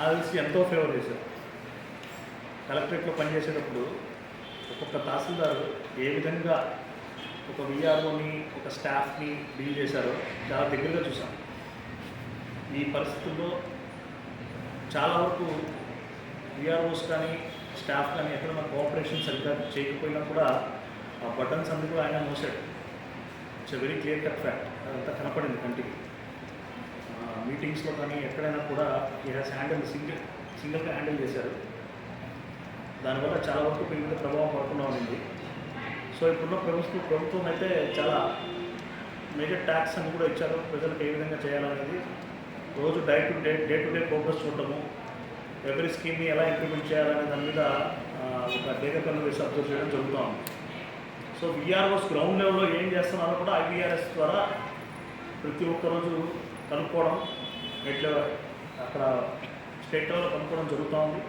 నాకు తెలిసి ఎంతో ఫేవర్ చేశారు. కలెక్టరేట్లో పనిచేసేటప్పుడు ఒక్కొక్క తహసీల్దారు ఏ విధంగా ఒక విఆర్ఓని ఒక స్టాఫ్ని డీల్ చేశారో చాలా దగ్గరగా చూసాం ఈ పరిస్థితుల్లో చాలా వరకు విఆర్ఓస్ కానీ స్టాఫ్ కానీ ఎక్కడైనా కోఆపరేషన్ సరిగ్గా చేయకపోయినా కూడా ఆ బటన్స్ అన్ని కూడా ఆయన మోసాడు it's very clear cut fact అదంతా కనపడింది కంటికి. మీటింగ్స్లో కానీ ఎక్కడైనా కూడా ఈ హ్యాస్ హ్యాండిల్ సింగిల్ సింగిల్గా హ్యాండిల్ చేశారు. దానివల్ల చాలా వరకు దీని మీద ప్రభావం పడకుండా ఉంది సో ఇప్పుడున్న ప్రభుత్వం ప్రభుత్వం అయితే చాలా మేజర్ ట్యాక్స్ అని కూడా ఇచ్చారు. ప్రజలకు ఏ విధంగా చేయాలనేది రోజు day to day day to day progress చూడటము ఎవరి స్కీమ్ని ఎలా ఇంప్లిమెంట్ చేయాలనే దాని మీద ఒక డేటా వేసి అబ్జర్వ్ చేయడం జరుగుతూ ఉంది. సో విఆర్ఓస్ గ్రౌండ్ లెవెల్లో ఏం చేస్తున్నారో కూడా ఐవీఆర్ఎస్ ద్వారా ప్రతి ఒక్క రోజు కనుక్కోవడం నెట్లో అక్కడ స్టేట్ లెవెల్లో కనుక్కోవడం జరుగుతూ ఉంది.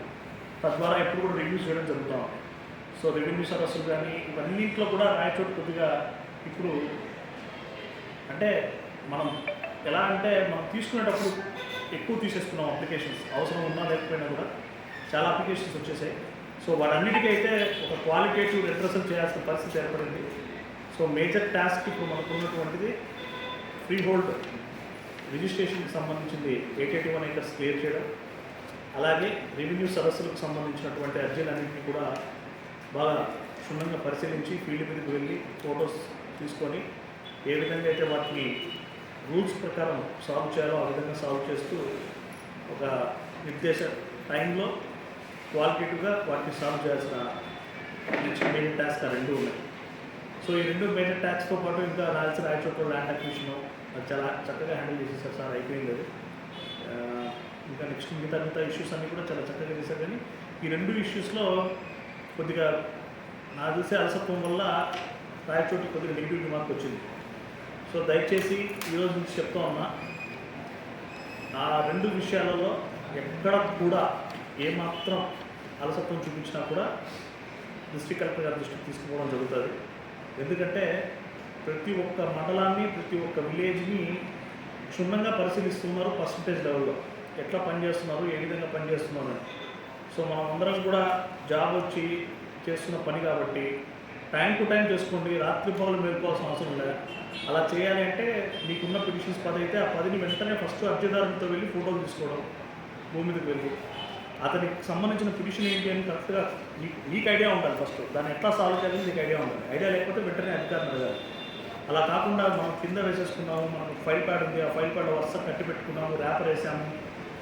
తద్వారా ఎప్పుడు కూడా రివ్యూస్ చేయడం జరుగుతూ ఉంది. సో రెవెన్యూ సరస్సులు కానీ ఇవన్నింటిలో కూడా రాయచోటు కొద్దిగా ఇప్పుడు అంటే మనం ఎలా అంటే మనం తీసుకునేటప్పుడు ఎక్కువ తీసేసుకున్నాం అప్లికేషన్స్. అవసరం ఉన్నా లేకపోయినా కూడా చాలా అప్లికేషన్స్ వచ్చేసాయి. సో వాటన్నిటికైతే అయితే ఒక క్వాలిటేటివ్ రిప్రజెంట్ చేయాల్సిన పరిస్థితి ఏర్పడింది. సో మేజర్ టాస్క్ ఇప్పుడు మనకు ఉన్నటువంటిది ఫ్రీ హోల్డ్ రిజిస్ట్రేషన్కి సంబంధించింది eight eighty one acres clear చేయడం అలాగే రెవెన్యూ సదస్సులకు సంబంధించినటువంటి అర్జీలన్నింటినీ కూడా బాగా క్షుణ్ణంగా పరిశీలించి ఫీల్డ్ మీదకి వెళ్ళి ఫొటోస్ తీసుకొని ఏ విధంగా అయితే వాటిని రూల్స్ ప్రకారం సాల్వ్ చేయాలో ఆ విధంగా సాల్వ్ చేస్తూ ఒక నిర్దేశ టైంలో క్వాలిటేటివ్గా వాటిని సాల్వ్ చేయాల్సిన నెక్స్ట్ మేజర్ టాస్క్ ఆ రెండు ఉన్నాయి. సో ఈ రెండు మేజర్ టాస్క్తో పాటు ఇంకా రాల్సిన రాయచోట్ల ల్యాండ్ అక్విషను అది చాలా చక్కగా హ్యాండిల్ చేసేసారు సార్ అయిపోయింది అది. ఇంకా నెక్స్ట్ మిగతా మిగతా ఇష్యూస్ అన్నీ కూడా చాలా చక్కగా చేశారు. కానీ ఈ రెండు ఇష్యూస్లో కొద్దిగా నా తెలిసే అలసత్వం వల్ల రాయచోటి కొద్దిగా నెగిటివ్ రిమార్క్ వచ్చింది. సో దయచేసి ఈరోజు నుంచి చెప్తా ఉన్నా ఆ రెండు విషయాలలో ఎక్కడ కూడా ఏమాత్రం అలసత్వం చూపించినా కూడా డిస్ట్రిక్ట్ కలెక్టర్ గారి దృష్టికి తీసుకుపోవడం జరుగుతుంది. ఎందుకంటే ప్రతి ఒక్క మండలాన్ని ప్రతి ఒక్క విలేజ్ని క్షుణ్ణంగా పరిశీలిస్తున్నారు పర్సంటేజ్ లెవెల్లో ఎట్లా పనిచేస్తున్నారు ఏ విధంగా పనిచేస్తున్నారు అని. సో మనం అందరం కూడా జాబ్ వచ్చి చేస్తున్న పని కాబట్టి టైం టు టైం చేసుకోండి రాత్రి పగలు మేల్కోవాల్సిన అవసరం లేదు. అలా చేయాలి అంటే మీకున్న పిటిషన్స్ పది అయితే ఆ పదిని వెంటనే ఫస్ట్ అర్జీదారులతో వెళ్ళి ఫోటోలు తీసుకోవడం భూమి మీదకి వెళ్ళి. అతనికి సంబంధించిన పిటిషన్ ఏంటి అని కరెక్ట్గా మీకు మీకు ఐడియా ఉండాలి ఫస్ట్ దాన్ని ఎట్లా సాల్వ్ చేయాలని మీకు ఐడియా ఉండాలి. ఐడియా లేకపోతే వెంటనే అధికారం అడగాలి. అలా కాకుండా మనం కింద వేసేసుకున్నాము మనకు ఫైల్ ప్యాడ్ ఉంది ఆ ఫైల్ ప్యాడ్ వరుస కట్టి పెట్టుకున్నాము ర్యాపర్ వేసాము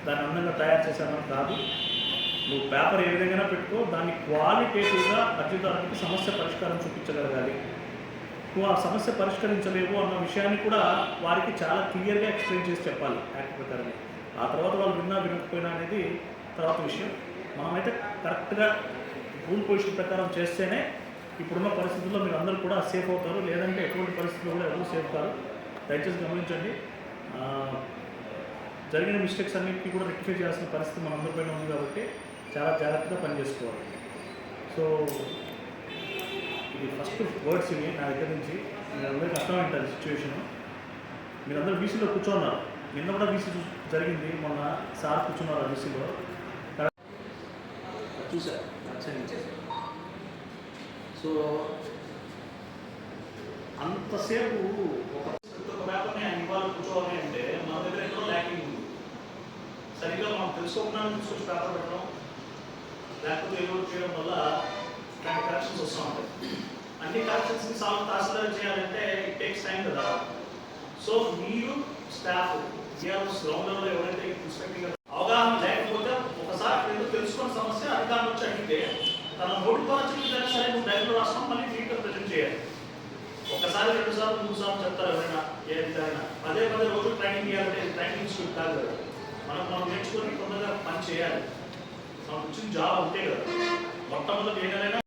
దాన్ని అందంగా తయారు చేశామని కాదు. నువ్వు పేపర్ ఏ విధంగా పెట్టుకో దాన్ని క్వాలిటేటివ్గా అర్జీదారునికి సమస్య పరిష్కారం చూపించగలగాలి. నువ్వు ఆ సమస్య పరిష్కరించలేవు అన్న విషయాన్ని కూడా వారికి చాలా క్లియర్గా ఎక్స్ప్లెయిన్ చేసి చెప్పాలి యాక్ట్ ప్రకారం ఆ తర్వాత వాళ్ళు విన్నా వినకపోయినా అనేది తర్వాత విషయం. మనమైతే కరెక్ట్గా రూల్ పొజిషన్ ప్రకారం చేస్తేనే ఇప్పుడున్న పరిస్థితుల్లో మీరు అందరూ కూడా సేఫ్ అవుతారు. లేదంటే ఎటువంటి పరిస్థితుల్లో కూడా ఎవరు సేఫ్ కాదు దయచేసి గమనించండి. జరిగిన మిస్టేక్స్ అన్నింటినీ కూడా రెక్టిఫై చేయాల్సిన పరిస్థితి మన అందరిపైన ఉంది కాబట్టి చాలా జాగ్రత్తగా పనిచేసుకోవాలి. సో ఇది ఫస్ట్ వర్డ్స్ ఇవి నా దగ్గర నుంచి. మీ అందరికీ అర్థమైంటుంది సిచ్యువేషన్ మీరందరూ బీసీలో కూర్చోన్నారు. నిన్న కూడా బీసీ జరిగింది. మొన్న సార్ కూర్చున్నారు ఆ బీసీలో చూసారు సో అంతసేపు ఒక ఒక పేపర్ని ఆయన ఇవ్వాలి కూర్చోవాలి అంటే మన దగ్గర ఎన్నో ల్యాకింగ్ ఉంది. సరిగ్గా మనం తెలుసుకోకుండా తీసుకొచ్చి పేపర్ పెట్టడం లేకపోతే ఏదో చేయడం వల్ల ఇట్లాంటి కరెక్షన్స్ వస్తూ ఉంటాయి. అన్ని కరెక్షన్స్ని సాల్వ్ తహసీల్దార్ చేయాలంటే ఇట్ టేక్స్ టైం కదా. సో మీరు స్టాఫ్ జిఆర్ఎస్ గ్రౌండ్ లెవెల్లో ఎవరైతే ఇన్స్పెక్టింగ్ అవగాహన లేకపోతే ఒకసారి ఏదో తెలుసుకున్న సమస్య అధికారులు వచ్చి అడిగితే తన నోటి ద్వారా సరే నువ్వు డైరీలో రాస్తాం మళ్ళీ నీట్గా ప్రజెంట్ చేయాలి. ఒకసారి రెండు సార్లు మూడు సార్లు చెప్తారు ఎవరైనా ఏ అధికారైనా పదే పదే రోజు ట్రైనింగ్ చేయాలంటే ట్రైనింగ్ ఇన్స్టిట్యూట్ కాదు కదా. మనం మనం నేర్చుకొని తొందరగా పని చేయాలి. మనకు వచ్చిన జాబ్ అంతే కదా. మొట్టమొదటి ఏదైనా